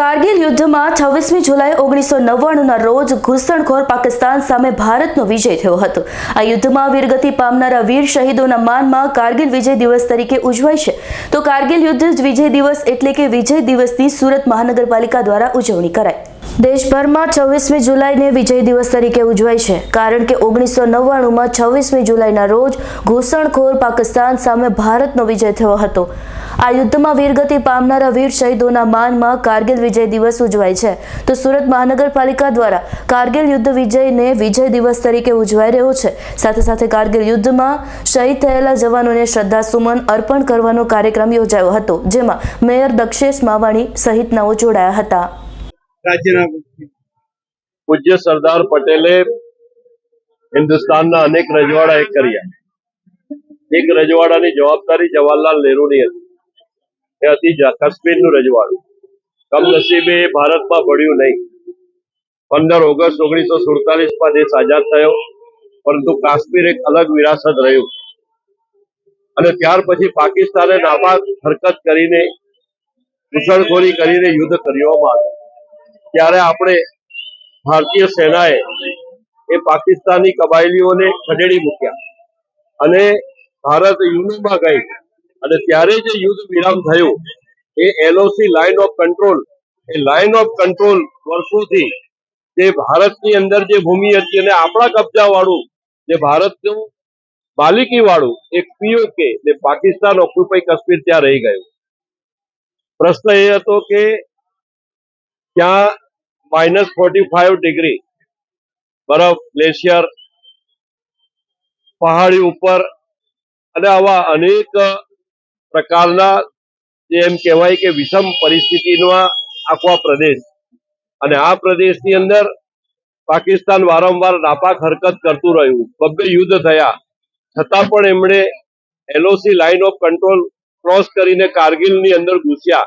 કારગિલ યુદ્ધમાં છવ્વીસમી જુલાઈ ઓગણીસો નવ્વાણુંના રોજ ઘૂસણખોર પાકિસ્તાન સામે ભારતનો વિજય થયો હતો. આ યુદ્ધમાં વીરગતિ પામનારા વીર શહીદોના માનમાં કારગિલ વિજય દિવસ તરીકે ઉજવાય છે. તો કારગિલ યુદ્ધ વિજય દિવસ એટલે કે વિજય દિવસની સુરત મહાનગરપાલિકા દ્વારા ઉજવણી કરાઈ. દેશભરમાં છવ્વીસમી જુલાઈને વિજય દિવસ તરીકે ઉજવાય છે. કારણ કે ઓગણીસો નવ્વાણુંમાં છવ્વીસમી જુલાઈના રોજ ઘૂસણખોર પાકિસ્તાન સામે ભારતનો વિજય થયો હતો. આ યુદ્ધમાં વીરગતિ પામનારા વીર શહીદોના માનમાં કારગિલ વિજય દિવસ ઉજવાય છે. તો સુરત મહાનગરપાલિકા દ્વારા કારગિલ યુદ્ધ વિજયને વિજય દિવસ તરીકે ઉજવાઈ રહ્યો છે. સાથે સાથે કારગિલ યુદ્ધમાં શહીદ થયેલા જવાનોને શ્રદ્ધાસુમન અર્પણ કરવાનો કાર્યક્રમ યોજાયો હતો, જેમાં મેયર દક્ષેશ માવાણી સહિતનાઓ જોડાયા હતા. રાજ્યના પૂજ્ય સરદાર પટેલે હિન્દુસ્તાનના અનેક રજવાડા એક કર્યા. એક રજવાડાની જવાબદારી જવાહરલાલ નહેરુની હતી. એ હતી કાશ્મીરનું રજવાડું. કમનસીબે એ ભારતમાં ભળ્યું નહીં. પંદર ઓગસ્ટ ઓગણીસો સુડતાલીસમાં દેશ આઝાદ થયો, પરંતુ કાશ્મીર એક અલગ વિરાસત રહ્યું. અને ત્યાર પછી પાકિસ્તાને નાપાક હરકત કરીને, ઘૂસણખોરી કરીને યુદ્ધ કરવામાં આવ્યું. ત્યારે આપણે ભારતીય સેનાએ એ પાકિસ્તાની કબાયલીઓને ખદેડી મૂક્યા. અને ભારત યુનોમાં ગઈ. અને ત્યારે જે યુદ્ધ વિરામ થયું, એ એલઓસી લાઇન ઓફ કંટ્રોલ એ લાઇન ઓફ કંટ્રોલ વર્ષોથી જે ભારતની અંદર જે ભૂમિ હતી અને આપણા કબજાવાળું, જે ભારતનું માલિકી વાળું એક પીઓકે જે પાકિસ્તાન ઓક્યુપાઈ કાશ્મીર ત્યાં રહી ગયું. પ્રશ્ન એ હતો કે ત્યાં માઇનસ ફોર્ટી ફાઈવ ડિગ્રી બરફ ગ્લેશિયર પહાડી ઉપર. અને આવા અનેક પ્રકારના એમ કહેવાય કે વિષમ પરિસ્થિતિનો આખો પ્રદેશ. અને આ પ્રદેશની અંદર પાકિસ્તાન વારંવાર નાપાક હરકત કરતું રહ્યું. ભવ્ય યુદ્ધ થયા. છતાં પણ એમણે LOC line of control cross કરીને કારગિલની અંદર ઘૂસ્યા.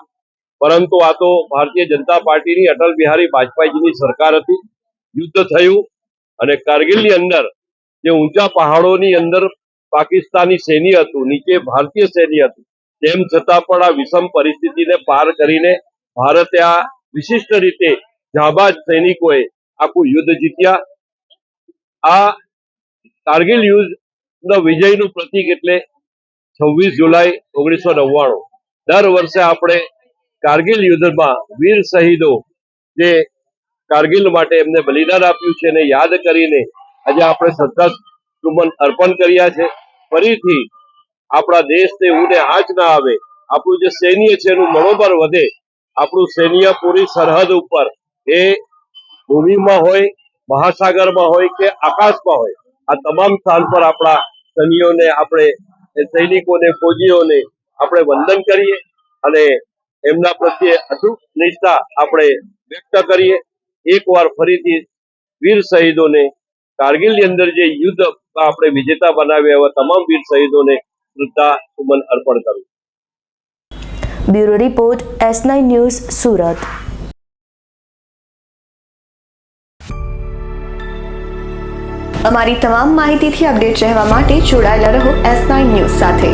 પરંતુ આ તો ભારતીય જનતા પાર્ટીની અટલ બિહારી વાજપેયીજીની સરકાર હતી, યુદ્ધ થયું અને કારગિલની અંદર જે ઊંચા પહાડોની અંદર પાકિસ્તાની સૈન્ય હતું, નીચે ભારતીય સૈન્ય હતું, તેમ છતાં પણ આ વિષમ પરિસ્થિતિને પાર કરીને ભારતે આ વિશિષ્ટ રીતે જાબાજ સૈનિકોએ આખું યુદ્ધ જીત્યા. આ કારગિલ યુદ્ધ વિજયનું પ્રતીક એટલે છવ્વીસ જુલાઈ ઓગણીસો નવ્વાણું. દર વર્ષે આપણે કારગિલ યુદ્ધમાં વીર શહીદો જે કારગિલ માટે એમને બલિદાન આપ્યું છે એને યાદ કરીને આજે આપણે શ્રદ્ધાસુમન અર્પણ કર્યા છે. ફરીથી આપણા દેશને ઊને આંચ ના આવે. આપણું જે સૈન્ય છે એનું મનોબળ વધે. આપણું સૈન્ય પૂરી સરહદ ઉપર એ ભૂમિમાં હોય, મહાસાગરમાં હોય કે આકાશમાં હોય. આ તમામ સ્થાન પર આપણા સૈન્યોને, આપણે સૈનિકોને, ફૌજીઓને આપણે વંદન કરીએ અને એમના પ્રત્યે અટૂટ નિષ્ઠા આપણે વ્યક્ત કરીએ. એકવાર ફરીથી વીર શહીદોને કારગિલની અંદર જે યુદ્ધ આપણે વિજેતા બનાવ્યા એવા તમામ વીર શહીદોને શ્રદ્ધા સુમન અર્પણ કરું. Bureau report S nine news Surat. અમારી તમામ માહિતીથી અપડેટ રહેવા માટે જોડાયેલા રહો એસ નાઇન ન્યૂઝ સાથે.